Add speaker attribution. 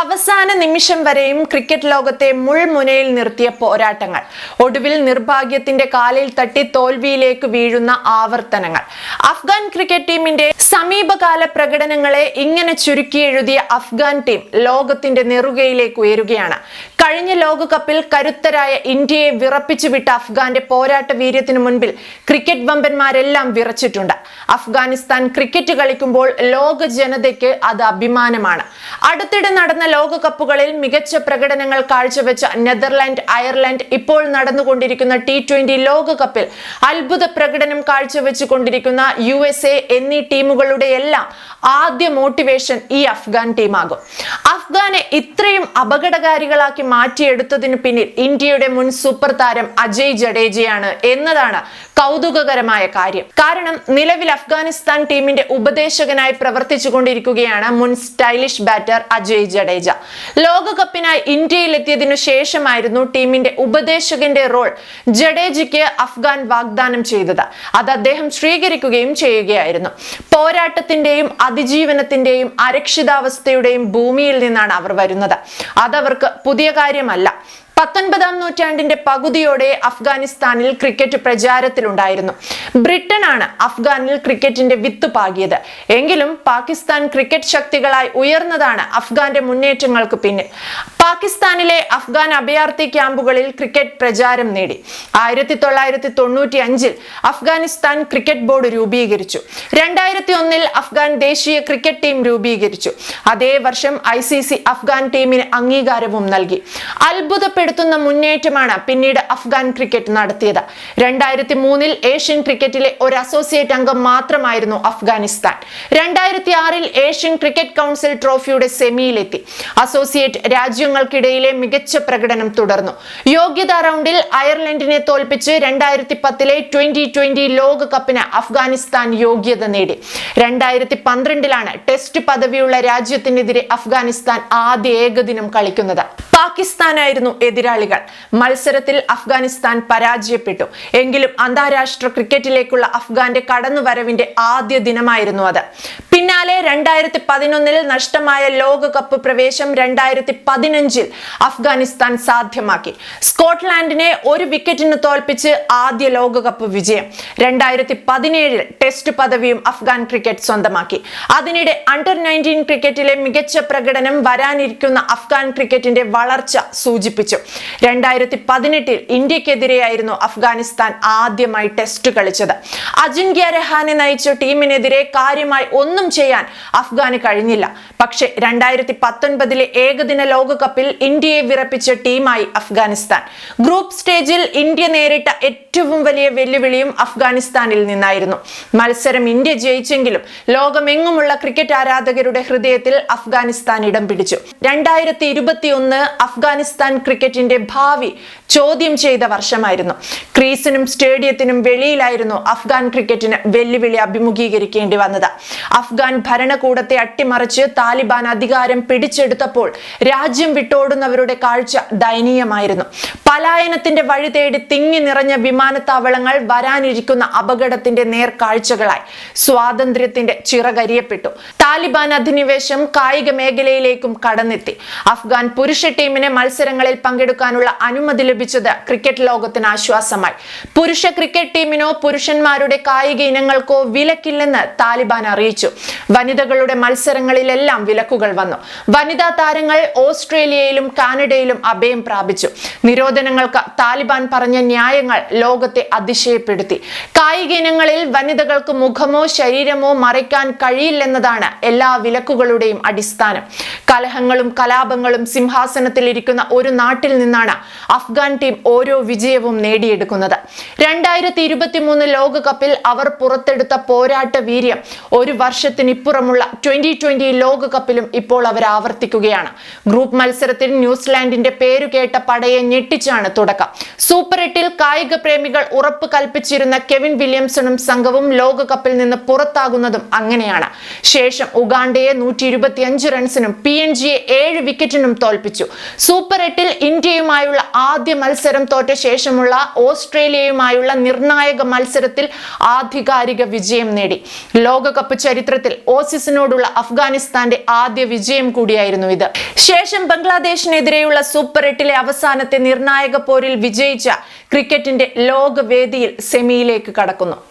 Speaker 1: അവസാന നിമിഷം വരെയും ക്രിക്കറ്റ് ലോകത്തെ മുൾമുനയിൽ നിർത്തിയ പോരാട്ടങ്ങൾ. ഒടുവിൽ നിർഭാഗ്യത്തിന്റെ കാലിൽ തട്ടി തോൽവിയിലേക്ക് വീഴുന്ന ആവർത്തനങ്ങൾ. അഫ്ഗാൻ ക്രിക്കറ്റ് ടീമിന്റെ സമീപകാല പ്രകടനങ്ങളെ ഇങ്ങനെ ചുരുക്കി എഴുതിയ അഫ്ഗാൻ ടീം ലോകത്തിന്റെ നെറുകയിലേക്ക് ഉയരുകയാണ്. കഴിഞ്ഞ ലോകകപ്പിൽ കരുത്തരായ ഇന്ത്യയെ വിറപ്പിച്ചു വിട്ട അഫ്ഗാന്റെ പോരാട്ട വീര്യത്തിന് മുൻപിൽ ക്രിക്കറ്റ് വമ്പന്മാരെല്ലാം വിറച്ചിട്ടുണ്ട്. അഫ്ഗാനിസ്ഥാൻ ക്രിക്കറ്റ് കളിക്കുമ്പോൾ ലോക ജനതയ്ക്ക് അത് അഭിമാനമാണ്. അടുത്തിടെ നടന്ന ലോകകപ്പുകളിൽ മികച്ച പ്രകടനങ്ങൾ കാഴ്ചവെച്ച നെതർലാൻഡ് അയർലൻഡ് ഇപ്പോൾ നടന്നുകൊണ്ടിരിക്കുന്ന ടി ട്വന്റി ലോകകപ്പിൽ അത്ഭുത പ്രകടനം കാഴ്ചവെച്ചുകൊണ്ടിരിക്കുന്ന യു എസ് എ എന്നീ ടീമുകളുടെ എല്ലാം ആദ്യ മോട്ടിവേഷൻ ഈ അഫ്ഗാൻ ടീമാകും. അഫ്ഗാനെ ഇത്രയും അപകടകാരികളാക്കി മാറ്റിയെടുത്തതിനു പിന്നിൽ ഇന്ത്യയുടെ മുൻ സൂപ്പർ താരം അജയ് ജഡേജയാണ് എന്നതാണ് കൗതുകകരമായ കാര്യം. കാരണം നിലവിൽ അഫ്ഗാനിസ്ഥാൻ ടീമിന്റെ ഉപദേശകനായി പ്രവർത്തിച്ചുകൊണ്ടിരിക്കുകയാണ് മുൻ സ്റ്റൈലിഷ് ബാറ്റർ അജയ് ജഡേജ. ലോകകപ്പിനായി ഇന്ത്യയിലെത്തിയതിനു ശേഷമായിരുന്നു ടീമിന്റെ ഉപദേശകന്റെ റോൾ ജഡേജയ്ക്ക് അഫ്ഗാൻ വാഗ്ദാനം ചെയ്തത്. അത് അദ്ദേഹം സ്വീകരിക്കുകയും ചെയ്യുകയായിരുന്നു. പോരാട്ടത്തിന്റെയും അതിജീവനത്തിന്റെയും അരക്ഷിതാവസ്ഥയുടെയും ഭൂമിയിൽ നിന്നാണ് അവർ വരുന്നത്. അതവർക്ക് പുതിയ കാര്യമല്ല. പത്തൊൻപതാം നൂറ്റാണ്ടിന്റെ പകുതിയോടെ അഫ്ഗാനിസ്ഥാനിൽ ക്രിക്കറ്റ് പ്രചാരത്തിലുണ്ടായിരുന്നു. ബ്രിട്ടനാണ് അഫ്ഗാനിൽ ക്രിക്കറ്റിന്റെ വിത്ത് പാകിയത്. എങ്കിലും പാകിസ്ഥാൻ ക്രിക്കറ്റ് ശക്തികളായി ഉയർന്നതാണ് അഫ്ഗാന്റെ മുന്നേറ്റങ്ങൾക്ക് പിന്നിൽ. പാകിസ്ഥാനിലെ അഫ്ഗാൻ അഭയാർത്ഥി ക്യാമ്പുകളിൽ ക്രിക്കറ്റ് പ്രചാരം നേടി. ആയിരത്തി തൊള്ളായിരത്തി തൊണ്ണൂറ്റി അഞ്ചിൽ അഫ്ഗാനിസ്ഥാൻ ക്രിക്കറ്റ് ബോർഡ് രൂപീകരിച്ചു. രണ്ടായിരത്തി ഒന്നിൽ അഫ്ഗാൻ ദേശീയ ക്രിക്കറ്റ് ടീം രൂപീകരിച്ചു. അതേ വർഷം ഐ സി സി അഫ്ഗാൻ ടീമിന് അംഗീകാരവും നൽകി. അത്ഭുതപ്പെടുത്തുന്ന മുന്നേറ്റമാണ് പിന്നീട് അഫ്ഗാൻ ക്രിക്കറ്റ് നടത്തിയത്. രണ്ടായിരത്തി മൂന്നിൽ ഏഷ്യൻ ക്രിക്കറ്റിലെ ഒരു അസോസിയേറ്റ് അംഗം മാത്രമായിരുന്നു അഫ്ഗാനിസ്ഥാൻ. രണ്ടായിരത്തി ആറിൽ ഏഷ്യൻ ക്രിക്കറ്റ് കൗൺസിൽ ട്രോഫിയുടെ സെമിയിലെത്തി. അസോസിയേറ്റ് രാജ്യങ്ങൾക്കിടയിലെ മികച്ച പ്രകടനം തുടർന്നു. യോഗ്യതാ റൗണ്ടിൽ അയർലൻഡിനെ തോൽപ്പിച്ച് രണ്ടായിരത്തി പത്തിലെ ട്വന്റി ട്വന്റി ലോകകപ്പിന് അഫ്ഗാനിസ്ഥാൻ യോഗ്യത നേടി. രണ്ടായിരത്തി പന്ത്രണ്ടിലാണ് ടെസ്റ്റ് പദവിയുള്ള രാജ്യത്തിനെതിരെ അഫ്ഗാനിസ്ഥാൻ ആദ്യ ഏകദിനം കളിക്കുന്നത്. പാകിസ്ഥാനായിരുന്നു എതിരാളികൾ. മത്സരത്തിൽ അഫ്ഗാനിസ്ഥാൻ പരാജയപ്പെട്ടു. എങ്കിലും അന്താരാഷ്ട്ര ക്രിക്കറ്റിലേക്കുള്ള അഫ്ഗാന്റെ കടന്നുവരവിന്റെ ആദ്യ ദിനമായിരുന്നു അത്. പിന്നാലെ രണ്ടായിരത്തി പതിനൊന്നിൽ നഷ്ടമായ ലോകകപ്പ് പ്രവേശം രണ്ടായിരത്തി പതിനഞ്ചിൽ അഫ്ഗാനിസ്ഥാൻ സാധ്യമാക്കി. സ്കോട്ട്ലാൻഡിനെ ഒരു വിക്കറ്റിന് തോൽപ്പിച്ച് ആദ്യ ലോകകപ്പ് വിജയം. രണ്ടായിരത്തി പതിനേഴിൽ ടെസ്റ്റ് പദവിയും അഫ്ഗാൻ ക്രിക്കറ്റ് സ്വന്തമാക്കി. അതിനിടെ അണ്ടർ നയന്റീൻ ക്രിക്കറ്റിലെ മികച്ച പ്രകടനം വരാനിരിക്കുന്ന അഫ്ഗാൻ ക്രിക്കറ്റിന്റെ വളർച്ച സൂചിപ്പിച്ചു. രണ്ടായിരത്തി പതിനെട്ടിൽ ഇന്ത്യക്കെതിരെയായിരുന്നു അഫ്ഗാനിസ്ഥാൻ ആദ്യമായി ടെസ്റ്റ് കളിച്ചത്. അജിങ്ക്യ രഹാനെ നയിച്ച ടീമിനെതിരെ കാര്യമായി ഒന്നും ചെയ്യാൻ അഫ്ഗാന് കഴിഞ്ഞില്ല. പക്ഷെ രണ്ടായിരത്തി പത്തൊൻപതിലെ ഏകദിന ലോകകപ്പിൽ ഇന്ത്യയെ വിറപ്പിച്ച ടീമായി അഫ്ഗാനിസ്ഥാൻ. ഗ്രൂപ്പ് സ്റ്റേജിൽ ഇന്ത്യ നേരിട്ട ഏറ്റവും വലിയ വെല്ലുവിളിയും അഫ്ഗാനിസ്ഥാനിൽ നിന്നായിരുന്നു. മത്സരം ഇന്ത്യ ജയിച്ചെങ്കിലും ലോകമെങ്ങുമുള്ള ക്രിക്കറ്റ് ആരാധകരുടെ ഹൃദയത്തിൽ അഫ്ഗാനിസ്ഥാൻ ഇടം പിടിച്ചു. രണ്ടായിരത്തി ഇരുപത്തിയൊന്ന് അഫ്ഗാനിസ്ഥാൻ ക്രിക്കറ്റിന്റെ ഭാവി ചോദ്യം ചെയ്ത വർഷമായിരുന്നു. ക്രീസിനും സ്റ്റേഡിയത്തിനും വെളിയിലായിരുന്നു അഫ്ഗാൻ ക്രിക്കറ്റിന് വെല്ലുവിളി അഭിമുഖീകരിക്കേണ്ടി വന്നത്. അഫ്ഗാൻ ഭരണകൂടത്തെ അട്ടിമറിച്ച് താലിബാൻ അധികാരം പിടിച്ചെടുത്തപ്പോൾ രാജ്യം വിട്ടോടുന്നവരുടെ കാഴ്ച ദയനീയമായിരുന്നു. പലായനത്തിന്റെ വഴി തേടി തിങ്ങി നിറഞ്ഞ വിമാനത്താവളങ്ങൾ വരാനിരിക്കുന്ന അപകടത്തിന്റെ നേർക്കാഴ്ചകളായി സ്വാതന്ത്ര്യത്തിന്റെ ചിറകരിയപ്പെട്ടു. താലിബാൻ അധിനിവേശം കായിക മേഖലയിലേക്കും കടന്നെത്തി. അഫ്ഗാൻ പുരുഷ ടീമിന് മത്സരങ്ങളിൽ പങ്കെടുക്കാനുള്ള അനുമതി ലഭിച്ചത് ക്രിക്കറ്റ് ലോകത്തിന് ആശ്വാസമായി. പുരുഷ ക്രിക്കറ്റ് ടീമിനോ പുരുഷന്മാരുടെ കായിക ഇനങ്ങൾക്കോ വിലക്കില്ലെന്ന് താലിബാൻ അറിയിച്ചു. വനിതകളുടെ മത്സരങ്ങളിലെല്ലാം വിലക്കുകൾ വന്നു. വനിതാ താരങ്ങൾ ഓസ്ട്രേലിയയിലും കാനഡയിലും അഭയം പ്രാപിച്ചു. നിരോധനങ്ങൾക്ക് താലിബാൻ പറഞ്ഞ ന്യായങ്ങൾ ലോകത്തെ അതിശയപ്പെടുത്തി. കായിക ഇനങ്ങളിൽ വനിതകൾക്ക് മുഖമോ ശരീരമോ മറയ്ക്കാൻ കഴിയില്ലെന്നതാണ് എല്ലാ വിലക്കുകളുടെയും അടിസ്ഥാനം. കലഹങ്ങളും കലാപങ്ങളും സിംഹാസനത്തിലിരിക്കുന്ന ഒരു നാട്ടിൽ നിന്നാണ് അഫ്ഗാൻ ടീം ഓരോ വിജയവും നേടിയെടുക്കുന്നത്. രണ്ടായിരത്തി ഇരുപത്തി മൂന്ന് ലോകകപ്പിൽ അവർ പുറത്തെടുത്ത പോരാട്ട വീര്യം ഒരു വർഷത്തിനിപ്പുറമുള്ള ട്വന്റി ട്വന്റി ലോകകപ്പിലും ഇപ്പോൾ അവർ ആവർത്തിക്കുകയാണ്. ഗ്രൂപ്പ് മത്സരത്തിൽ ന്യൂസിലാൻഡിന്റെ പേരു കേട്ട പടയെ ഞെട്ടിച്ചാണ് തുടക്കം. സൂപ്പർ എട്ടിൽ കായിക പ്രേമികൾ ഉറപ്പ് കൽപ്പിച്ചിരുന്ന കെവിൻ വില്യംസണും സംഘവും ലോകകപ്പിൽ നിന്ന് പുറത്താകുന്നതും അങ്ങനെയാണ്. ശേഷം ഉഗാണ്ടയെ നൂറ്റി റൺസിനും പി എൻ ജിയെ ഏഴ് വിക്കറ്റിനും തോൽപ്പിച്ചു. സൂപ്പർ എട്ടിൽ ഇന്ത്യയുമായുള്ള ആദ്യ മത്സരം തോറ്റ ശേഷമുള്ള ഓസ്ട്രേലിയയുമായുള്ള നിർണായക മത്സരത്തിൽ ആധികാരിക വിജയം നേടി. ലോകകപ്പ് ചരിത്രത്തിൽ ഓസീസിനോടുള്ള അഫ്ഗാനിസ്ഥാന്റെ ആദ്യ വിജയം കൂടിയായിരുന്നു ഇത്. ശേഷം ബംഗ്ലാദേശിനെതിരെയുള്ള സൂപ്പർ എട്ടിലെ അവസാനത്തെ നിർണായക പോരിൽ വിജയിച്ച ക്രിക്കറ്റിന്റെ ലോകവേദിയിൽ സെമിയിലേക്ക് കടക്കുന്നു.